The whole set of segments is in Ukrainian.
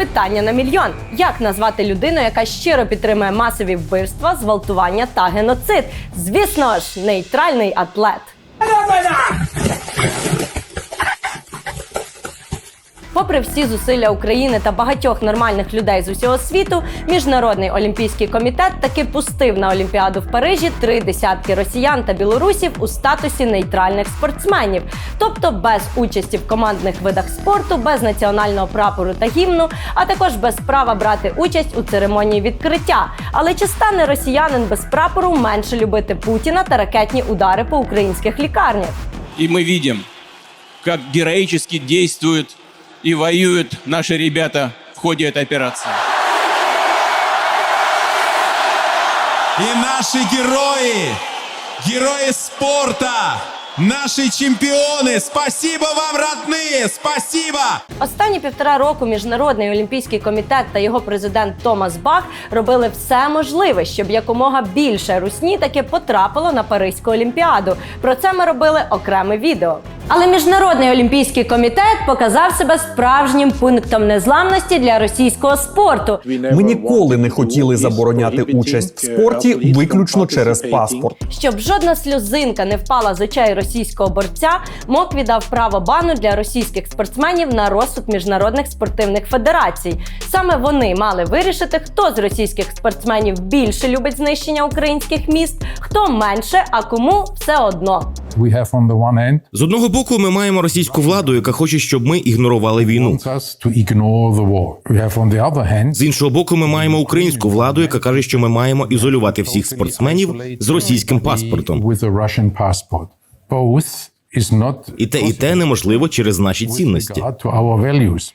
Питання на мільйон: як назвати людину, яка щиро підтримує масові вбивства, зґвалтування та геноцид? Звісно ж, нейтральний атлет. Попри всі зусилля України та багатьох нормальних людей з усього світу, міжнародний олімпійський комітет таки пустив на Олімпіаду в Парижі три десятки росіян та білорусів у статусі нейтральних спортсменів, тобто без участі в командних видах спорту, без національного прапору та гімну, а також без права брати участь у церемонії відкриття. Але чи стане росіянин без прапору менше любити Путіна та ракетні удари по українських лікарнях? И мы видим, как героически действуют и воюют наши ребята в ходе этой операции. И наши герои, герои спорта, наши чемпионы, спасибо вам, родные, спасибо! Останні півтора року міжнародний олімпійський комітет та його президент Томас Бах робили все можливе, щоб якомога більше русні таки потрапило на Паризьку олімпіаду. Про це ми робили окреме відео. Але міжнародний олімпійський комітет показав себе справжнім пунктом незламності для російського спорту. Ми ніколи не хотіли забороняти участь в спорті виключно через паспорт. Щоб жодна сльозинка не впала з очей російського борця, МОК віддав право бану для російських спортсменів на розсуд міжнародних спортивних федерацій. Саме вони мали вирішити, хто з російських спортсменів більше любить знищення українських міст, хто менше, а кому все одно. We have on the one hand З одного боку, ми маємо російську владу, яка хоче, щоб ми ігнорували війну. З іншого боку, ми маємо українську владу, яка каже, що ми маємо ізолювати всіх спортсменів з російським паспортом. І те, і те неможливо через наші цінності.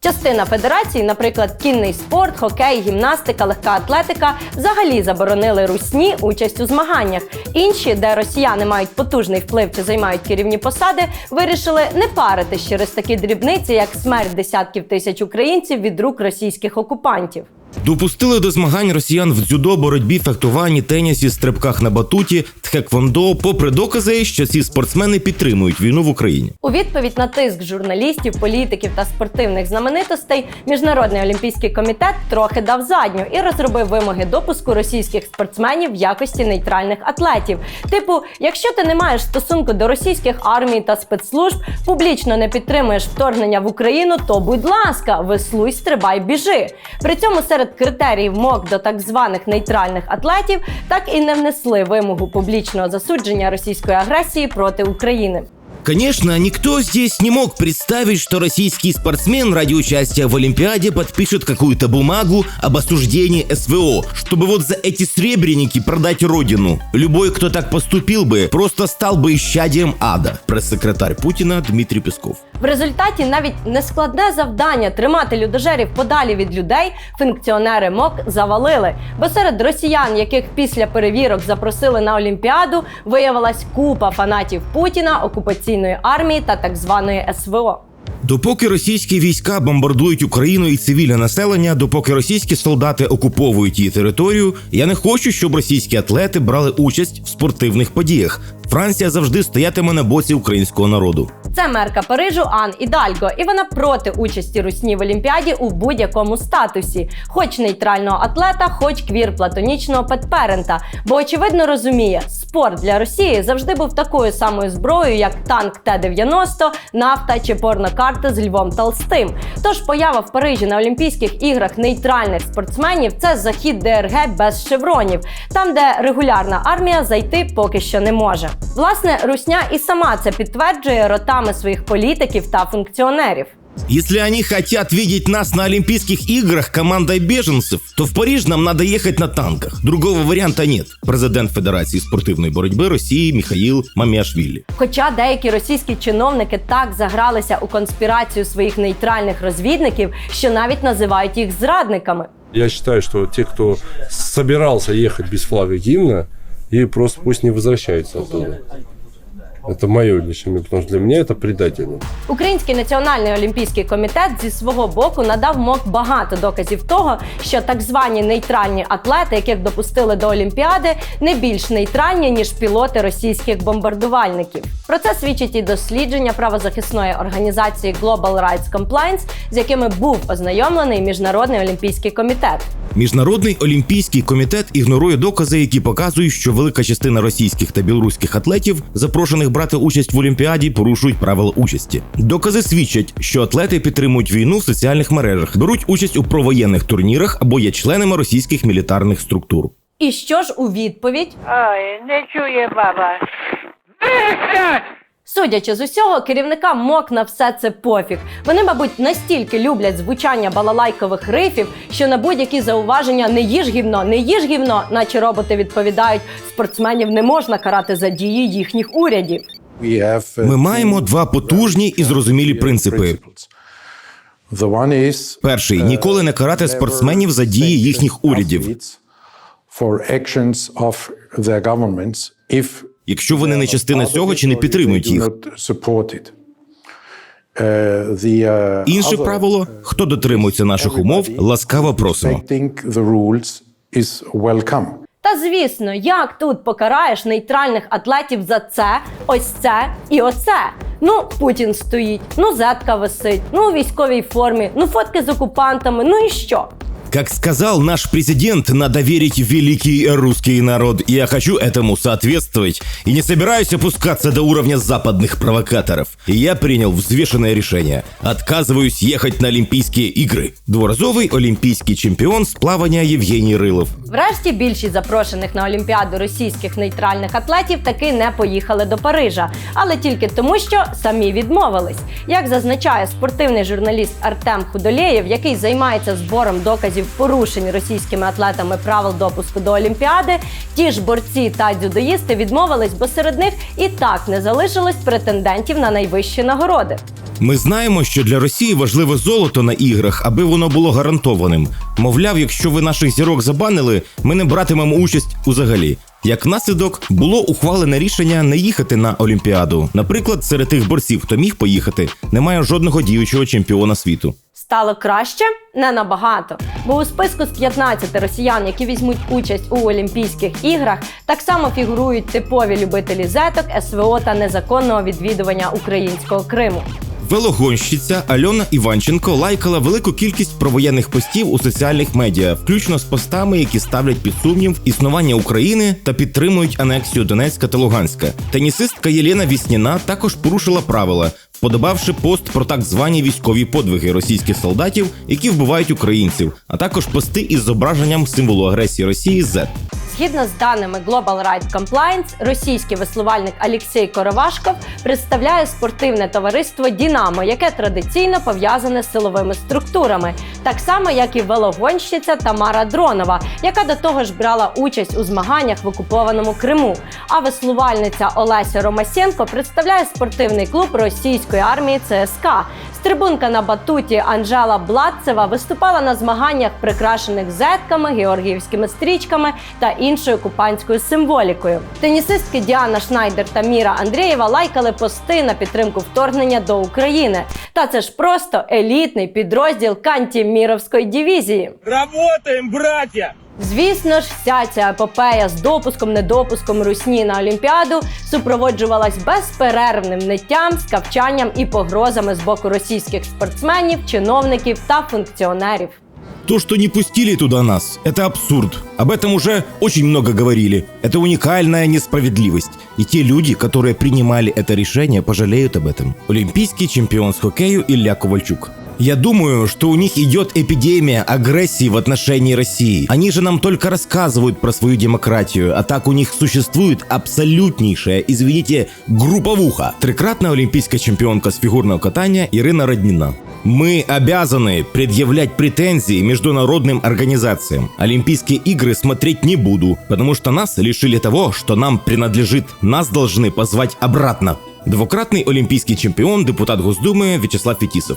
Частина федерацій, наприклад, кінний спорт, хокей, гімнастика, легка атлетика, взагалі заборонили русні участь у змаганнях. Інші, де росіяни мають потужний вплив чи займають керівні посади, вирішили не паритись через такі дрібниці, як смерть десятків тисяч українців від рук російських окупантів. Допустили до змагань росіян в дзюдо, боротьбі, фехтуванні, тенісі, стрибках на батуті, тхеквондо, попри докази, що ці спортсмени підтримують війну в Україні. У відповідь на тиск журналістів, політиків та спортивних знаменитостей міжнародний олімпійський комітет трохи дав задню і розробив вимоги допуску російських спортсменів в якості нейтральних атлетів. Типу, якщо ти не маєш стосунку до російських армій та спецслужб, публічно не підтримуєш вторгнення в Україну, то будь ласка, веслуй, стрибай, біжи. При цьому серед критеріїв МОК до так званих нейтральних атлетів так і не внесли вимогу публічного засудження російської агресії проти України. Конечно, никто здесь не мог представить, что российский спортсмен ради участия в Олимпиаде подпишет какую-то бумагу об осуждении СВО, чтобы вот за эти сребреники продать родину. Любой, кто так поступил бы, просто стал бы исчадием ада. Пресс-секретарь Путина Дмитрий Песков. В результаті навіть нескладне завдання тримати людожерів подалі від людей функціонери МОК завалили. Бо серед росіян, яких після перевірок запросили на Олімпіаду, виявилась купа фанатів Путіна, окупаційної армії та так званої СВО. Допоки російські війська бомбардують Україну і цивільне населення, допоки російські солдати окуповують її територію, я не хочу, щоб російські атлети брали участь в спортивних подіях. Франція завжди стоятиме на боці українського народу. Це мерка Парижу Ан Ідальго, і вона проти участі русні в Олімпіаді у будь-якому статусі, хоч нейтрального атлета, хоч квір платонічного петперента. Бо очевидно розуміє, спорт для Росії завжди був такою самою зброєю, як танк Т-90, нафта чи порнокарти з Львом Толстим. Тож поява в Парижі на Олімпійських іграх нейтральних спортсменів це захід ДРГ без шевронів, там, де регулярна армія зайти поки що не може. Власне, Русня і сама це підтверджує ротами своїх політиків та функціонерів. Если они хотят видеть нас на Олимпийских играх командой беженцев, то в Париж нам надо ехать на танках. Другого варианта нет. Президент Федерації спортивної боротьби Росії Михаїл Маміашвілі. Хоча деякі російські чиновники так загралися у конспірацію своїх нейтральних розвідників, що навіть називають їх зрадниками. Я считаю, что те, кто собирался ехать без флага гимна, и просто пусть не возвращаются оттуда. Это мое мнение, потому что для меня это предательно. Український національний олімпійський комітет зі свого боку надав МОК багато доказів того, що так звані нейтральні атлети, яких допустили до Олімпіади, не більш нейтральні ніж пілоти російських бомбардувальників. Про це свідчить і дослідження правозахисної організації Global Rights Compliance, з якими був ознайомлений міжнародний олімпійський комітет. Міжнародний олімпійський комітет ігнорує докази, які показують, що велика частина російських та білоруських атлетів, запрошених брати участь в Олімпіаді, порушують правила участі. Докази свідчать, що атлети підтримують війну в соціальних мережах, беруть участь у провоєнних турнірах або є членами російських мілітарних структур. І що ж у відповідь? Ой, не чує баба. Судячи з усього, керівникам МОК на все це пофіг. Вони, мабуть, настільки люблять звучання балалайкових рифів, що на будь-які зауваження не їж гівно, не їж гівно, наче роботи відповідають, спортсменів не можна карати за дії їхніх урядів. Ми маємо два потужні і зрозумілі принципи. Перший ніколи не карати спортсменів за дії їхніх урядів. Якщо вони не частина цього чи не підтримують їх. Інше правило: хто дотримується наших умов, ласкаво просимо. Та звісно, як тут покараєш нейтральних атлетів за це, ось це і оце. Ну, Путін стоїть, ну зетка висить, ну у військовій формі, ну фотки з окупантами, ну і що? Как сказал наш президент, надо верить в великий русский народ. И я хочу этому соответствовать. И не собираюсь опускаться до уровня западных провокаторов. И я принял взвешенное решение. Отказываюсь ехать на Олимпийские игры. Дворазовый олимпийский чемпион с плавания Евгений Рылов. Врешті більшість запрошених на Олімпіаду російських нейтральних атлетів таки не поїхали до Парижа, але тільки тому, що самі відмовились. Як зазначає спортивний журналіст Артем Худолєєв, який займається збором доказів порушень російськими атлетами правил допуску до Олімпіади, ті ж борці та дзюдоїсти відмовились, бо серед них і так не залишилось претендентів на найвищі нагороди. Ми знаємо, що для Росії важливе золото на іграх, аби воно було гарантованим. Мовляв, якщо ви наших зірок забанили, ми не братимемо участь узагалі. Як наслідок, було ухвалене рішення не їхати на Олімпіаду. Наприклад, серед тих борців, хто міг поїхати, немає жодного діючого чемпіона світу. Стало краще? Не набагато. Бо у списку з 15 росіян, які візьмуть участь у Олімпійських іграх, так само фігурують типові любителі зеток, СВО та незаконного відвідування українського Криму. Велогонщиця Альона Іванченко лайкала велику кількість провоєнних постів у соціальних медіа, включно з постами, які ставлять під сумнів існування України та підтримують анексію Донецька та Луганська. Тенісистка Єлена Вісніна також порушила правила, подобавши пост про так звані військові подвиги російських солдатів, які вбивають українців, а також пости із зображенням символу агресії Росії Z. Згідно з даними Global Rights Compliance, російський веслувальник Алексій Коровашков представляє спортивне товариство Дінамо, яке традиційно пов'язане з силовими структурами, так само як і велогонщиця Тамара Дронова, яка до того ж брала участь у змаганнях в окупованому Криму. А веслувальниця Олеся Ромасенко представляє спортивний клуб російської армії ЦСКА. Стрибунка на батуті Анжела Бладцева виступала на змаганнях, прикрашених зетками, георгіївськими стрічками та іншою окупантською символікою. Тенісистки Діана Шнайдер та Міра Андрієва лайкали пости на підтримку вторгнення до України. Та це ж просто елітний підрозділ Кантіміровської дивізії. Работаем, братья! Звісно ж, вся ця епопея з допуском, недопуском русні на Олімпіаду супроводжувалась безперервним ниттям, скавчанням і погрозами з боку російських спортсменів, чиновників та функціонерів. То, что не пустили туда нас, это абсурд. Об этом уже очень много говорили. Это уникальная несправедливость. И те люди, которые принимали это решение, пожалеют об этом. Олимпийский чемпион с хоккею Илья Ковальчук. Я думаю, что у них идет эпидемия агрессии в отношении России. Они же нам только рассказывают про свою демократию, а так у них существует абсолютнейшая, извините, групповуха. Трикратная олимпийская чемпионка с фигурного катания Ирина Роднина. Мы обязаны предъявлять претензии международным организациям. Олимпийские игры смотреть не буду, потому что нас лишили того, что нам принадлежит. Нас должны позвать обратно. Двукратный олимпийский чемпион, депутат Госдумы Вячеслав Фетисов.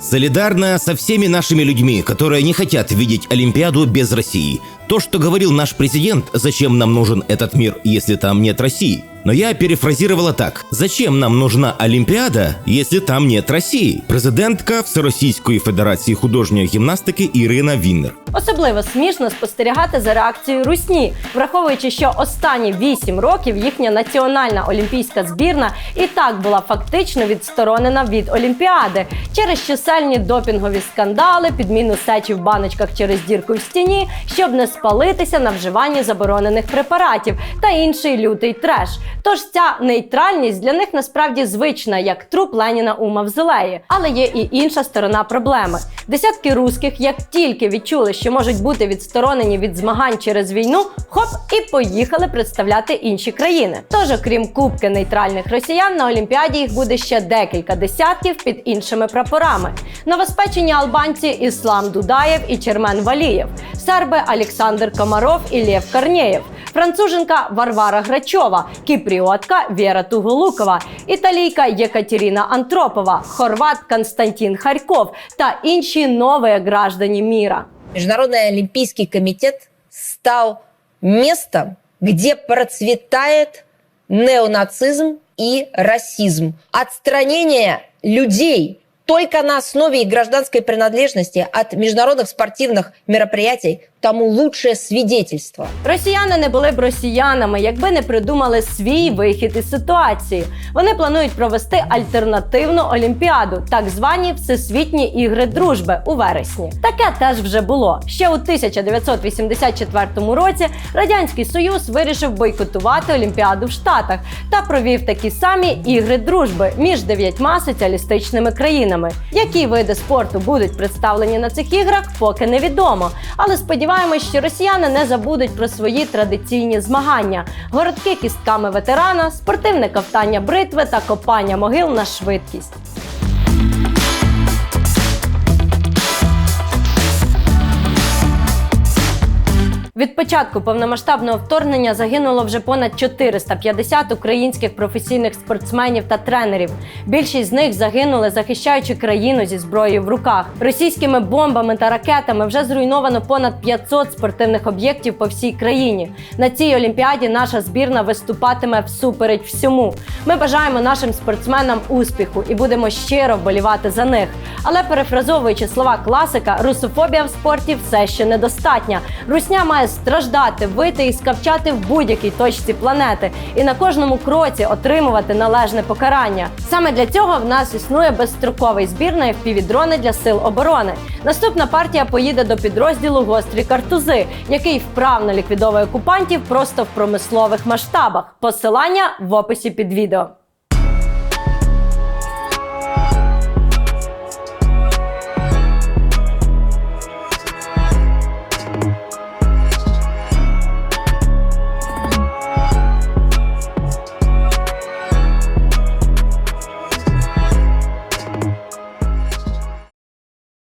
Солидарна со всеми нашими людьми, которые не хотят видеть Олимпиаду без России. То, что говорил наш президент, зачем нам нужен этот мир, если там нет России. Но я перефразировала так. Зачем нам нужна Олимпиада, если там нет России? Президентка Всеросійської Федерації художньої гімнастики Ірина Віннер. Особливо смішно спостерігати за реакцією русні, враховуючи, що останні 8 років їхня національна олімпійська збірна і так була фактично відсторонена від Олімпіади через чисельні допінгові скандали, підміну сечі в баночках через дірку в стіні, щоб не спалитися на вживанні заборонених препаратів та інший лютий треш. Тож ця нейтральність для них насправді звична, як труп Леніна у мавзолеї. Але є і інша сторона проблеми. Десятки русських, як тільки відчули, що можуть бути відсторонені від змагань через війну, хоп і поїхали представляти інші країни. Тож, окрім кубки нейтральних росіян, на Олімпіаді їх буде ще декілька десятків під іншими прапорами. Новоспечені албанці Іслам Дудаєв і Чермен Валієв, серби Олександр Комаров і Лєв Корнєєв, француженка Варвара Грачова, кіпріотка Віра Туголукова, італійка Єкатеріна Антропова, хорват Константин Харьков та інші нові граждані міра. Международный олимпийский комитет стал местом, где процветает неонацизм и расизм. Отстранение людей только на основе их гражданской принадлежности от международных спортивных мероприятий тому лучшее свидетельство. Росіяни не були б росіянами, якби не придумали свій вихід із ситуації. Вони планують провести альтернативну олімпіаду, так звані Всесвітні ігри дружби у вересні. Таке теж вже було. Ще у 1984 році Радянський Союз вирішив бойкотувати Олімпіаду в Штатах та провів такі самі ігри дружби між дев'ятьма соціалістичними країнами. Які види спорту будуть представлені на цих іграх, поки невідомо. Але сподіваємось, що росіяни не забудуть про свої традиційні змагання: городки кістками ветерана, спортивне ковтання бритви та копання могил на швидкість. Від початку повномасштабного вторгнення загинуло вже понад 450 українських професійних спортсменів та тренерів. Більшість з них загинули, захищаючи країну зі зброєю в руках. Російськими бомбами та ракетами вже зруйновано понад 500 спортивних об'єктів по всій країні. На цій олімпіаді наша збірна виступатиме всупереч всьому. Ми бажаємо нашим спортсменам успіху і будемо щиро вболівати за них. Але перефразовуючи слова класика, русофобія в спорті все ще недостатня. Русня має страждати, вити і скавчати в будь-якій точці планети і на кожному кроці отримувати належне покарання. Саме для цього в нас існує безстроковий збір на FPV-дрони для сил оборони. Наступна партія поїде до підрозділу гострі картузи, який вправно ліквідовує окупантів просто в промислових масштабах. Посилання в описі під відео.